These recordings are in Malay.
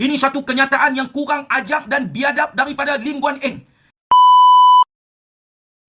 Ini satu kenyataan yang kurang ajak dan biadab daripada Lim Guan Eng.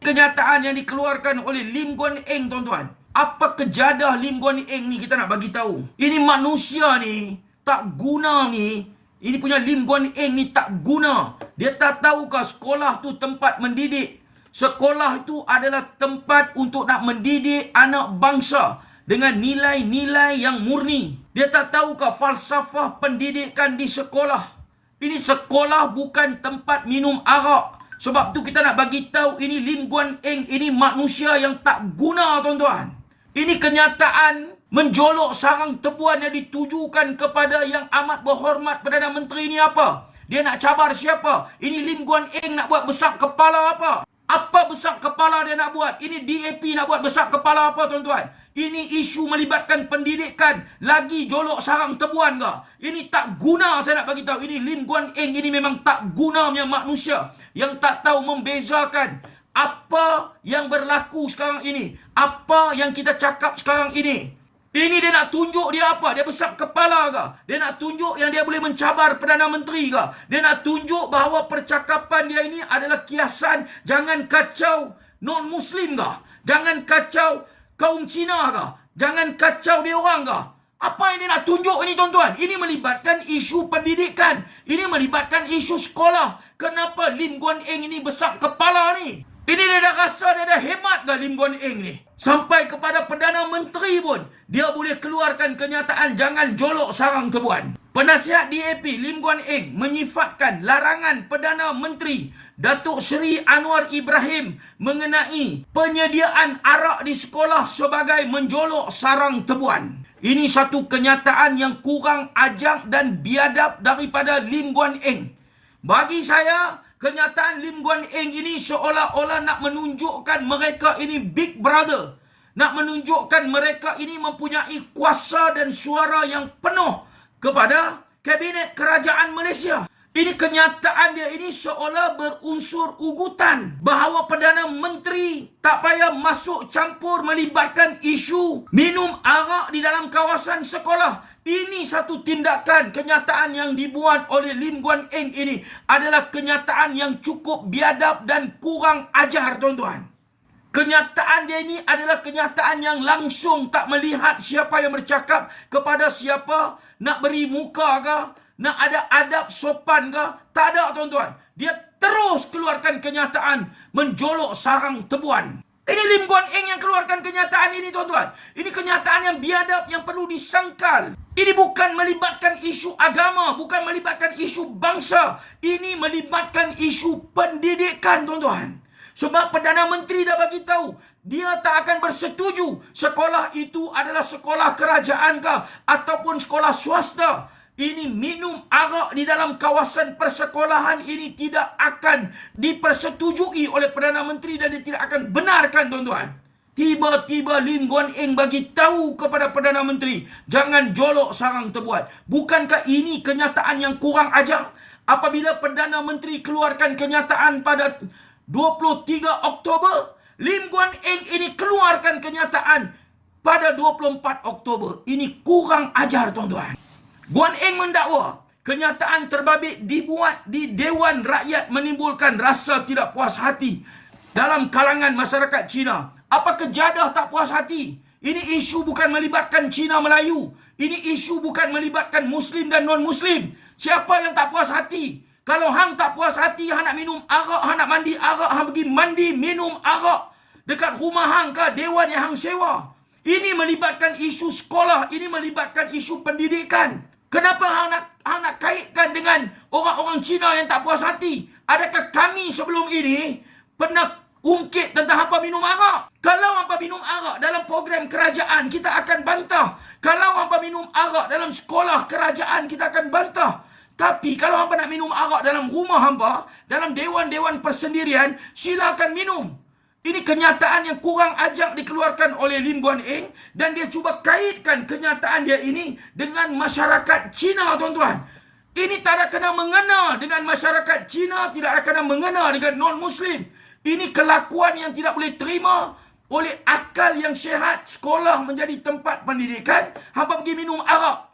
Kenyataan yang dikeluarkan oleh Lim Guan Eng, tuan-tuan. Apa kejadah Lim Guan Eng ni kita nak bagi tahu. Ini manusia ni tak guna ni. Ini punya Lim Guan Eng ni tak guna. Dia tak tahukah sekolah tu tempat mendidik. Sekolah itu adalah tempat untuk nak mendidik anak bangsa dengan nilai-nilai yang murni. Dia tak tahukah falsafah pendidikan di sekolah. Ini sekolah bukan tempat minum arak. Sebab tu kita nak bagi tahu ini Lim Guan Eng ini manusia yang tak guna tuan-tuan. Ini kenyataan menjolok sarang tebuan yang ditujukan kepada yang amat berhormat Perdana Menteri ini apa? Dia nak cabar siapa? Ini Lim Guan Eng nak buat besar kepala apa? Apa besar kepala dia nak buat? Ini DAP nak buat besar kepala apa tuan-tuan? Ini isu melibatkan pendidikan. Lagi jolok sarang tebuan ke? Ini tak guna saya nak bagi tahu. Ini Lim Guan Eng ini memang tak guna punya manusia. Yang tak tahu membezakan apa yang berlaku sekarang ini. Apa yang kita cakap sekarang ini. Ini dia nak tunjuk dia apa? Dia besar kepala ke? Dia nak tunjuk yang dia boleh mencabar Perdana Menteri ke? Dia nak tunjuk bahawa percakapan dia ini adalah kiasan jangan kacau non-Muslim ke? Jangan kacau kaum Cina ke? Jangan kacau dia orang ke? Apa yang dia nak tunjuk ini tuan-tuan? Ini melibatkan isu pendidikan. Ini melibatkan isu sekolah. Kenapa Lim Guan Eng ini besar kepala ni? Ini dia dah rasa dia dah hemat ke Lim Guan Eng ni? Sampai kepada Perdana Menteri pun, dia boleh keluarkan kenyataan jangan jolok sarang tebuan. Penasihat DAP Lim Guan Eng menyifatkan larangan Perdana Menteri Datuk Seri Anwar Ibrahim mengenai penyediaan arak di sekolah sebagai menjolok sarang tebuan. Ini satu kenyataan yang kurang ajak dan biadab daripada Lim Guan Eng. Bagi saya, kenyataan Lim Guan Eng ini seolah-olah nak menunjukkan mereka ini big brother. Nak menunjukkan mereka ini mempunyai kuasa dan suara yang penuh kepada Kabinet Kerajaan Malaysia. Ini kenyataan dia ini seolah berunsur ugutan bahawa Perdana Menteri tak payah masuk campur melibatkan isu minum arak di dalam kawasan sekolah. Ini satu tindakan kenyataan yang dibuat oleh Lim Guan Eng ini adalah kenyataan yang cukup biadab dan kurang ajar tuan-tuan. Kenyataan dia ini adalah kenyataan yang langsung tak melihat siapa yang bercakap kepada siapa nak beri muka ke, nak ada adab sopan ke? Tak ada tuan-tuan. Dia terus keluarkan kenyataan menjolok sarang tebuan. Ini Lim Guan Eng yang keluarkan kenyataan ini tuan-tuan. Ini kenyataan yang biadab yang perlu disangkal. Ini bukan melibatkan isu agama, bukan melibatkan isu bangsa. Ini melibatkan isu pendidikan tuan-tuan. Sebab Perdana Menteri dah bagi tahu, dia tak akan bersetuju sekolah itu adalah sekolah kerajaan ke ataupun sekolah swasta ini minum arak di dalam kawasan persekolahan ini tidak akan dipersetujui oleh Perdana Menteri dan dia tidak akan benarkan tuan-tuan. Tiba-tiba Lim Guan Eng bagi tahu kepada Perdana Menteri, jangan jolok sarang terbuat. Bukankah ini kenyataan yang kurang ajar? Apabila Perdana Menteri keluarkan kenyataan pada 23 Oktober, Lim Guan Eng ini keluarkan kenyataan pada 24 Oktober. Ini kurang ajar tuan-tuan. Guan Eng mendakwa kenyataan terbabit dibuat di Dewan Rakyat menimbulkan rasa tidak puas hati dalam kalangan masyarakat Cina. Apa kejadah tak puas hati? Ini isu bukan melibatkan Cina Melayu. Ini isu bukan melibatkan Muslim dan non-Muslim. Siapa yang tak puas hati? Kalau hang tak puas hati, hang nak minum arak, hang nak mandi arak, hang pergi mandi minum arak dekat rumah hang ke dewan yang hang sewa. Ini melibatkan isu sekolah, ini melibatkan isu pendidikan. Kenapa hang nak, hang nak kaitkan dengan orang-orang Cina yang tak puas hati? Adakah kami sebelum ini pernah ungkit tentang hampa minum arak? Kalau hampa minum arak dalam program kerajaan, kita akan bantah. Kalau hampa minum arak dalam sekolah kerajaan, kita akan bantah. Tapi kalau hampa nak minum arak dalam rumah hampa, dalam dewan-dewan persendirian, silakan minum. Ini kenyataan yang kurang ajak dikeluarkan oleh Lim Guan Eng dan dia cuba kaitkan kenyataan dia ini dengan masyarakat Cina tuan-tuan. Ini tak ada kena mengena dengan masyarakat Cina, tidak ada kena mengena dengan non-Muslim. Ini kelakuan yang tidak boleh terima oleh akal yang sihat. Sekolah menjadi tempat pendidikan, hampa pergi minum arak.